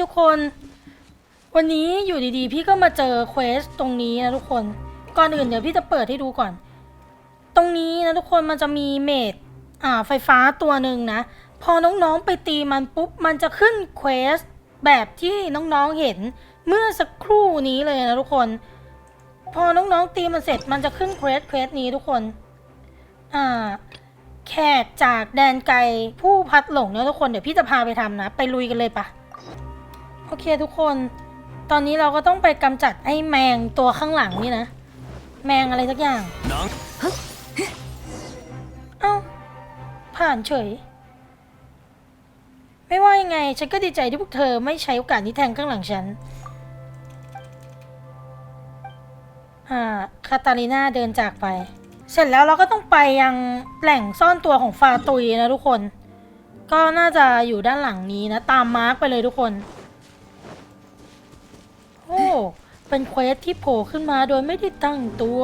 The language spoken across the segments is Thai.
ทุกคน วันนี้อยู่ดีๆ พี่ก็มาเจอเควสตรงนี้นะทุกคน ก่อนอื่นเดี๋ยวพี่จะเปิดให้ดูก่อน ตรงนี้นะทุกคนมันจะมีเมดอ่าไฟฟ้าตัวหนึ่งนะ พอน้องๆไปตีมันปุ๊บ มันจะขึ้นเควสแบบที่น้องๆเห็นเมื่อสักครู่นี้เลยนะทุกคน พอน้องๆตีมันเสร็จมันจะขึ้นเควสเควสนี้ทุกคนอ่าแขกจากแดนไกลผู้พัดหลงเนี่ยทุกคนเดี๋ยวพี่จะพาไปทำนะ ไปลุยกันเลยปะ โอเคทุกคน ตอนนี้เราก็ต้องไปกำจัดไอ้แมงตัวข้างหลังนี่นะ แมงอะไรสักอย่าง เอ้า ผ่านเฉย ไม่ว่ายังไง ฉันก็ดีใจที่พวกเธอไม่ใช้โอกาสนี้แทงข้างหลังฉัน อ่า คาตาลีนาเดินจากไป เสร็จแล้วเราก็ต้องไปยังแหล่งซ่อนตัวของฟาตุยนะทุกคน ก็น่าจะอยู่ด้านหลังนี้นะ ตามมาร์กไปเลยทุกคน เป็นเควสที่โผล่ขึ้นมาโดยไม่ได้ตั้งตัว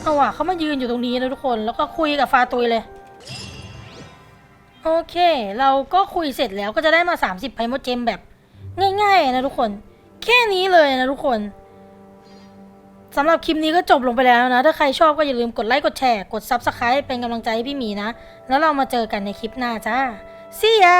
เอาว่ะเขามายืนอยู่ตรงนี้นะทุกคน แล้วก็คุยกับฟาตุยเลย โอเค เราก็คุยเสร็จแล้วก็จะได้มา 30ไพโมเจมแบบ ง่ายๆนะทุกคน แค่นี้เลยนะทุกคนสำหรับคลิปนี้ก็จบลงไปแล้วนะ ถ้าใครชอบก็อย่าลืมกดไลค์ กดแชร์ กด Subscribe เป็นกำลังใจให้พี่หมีนะ แล้วเรามาเจอกันในคลิปหน้าจ้า See ya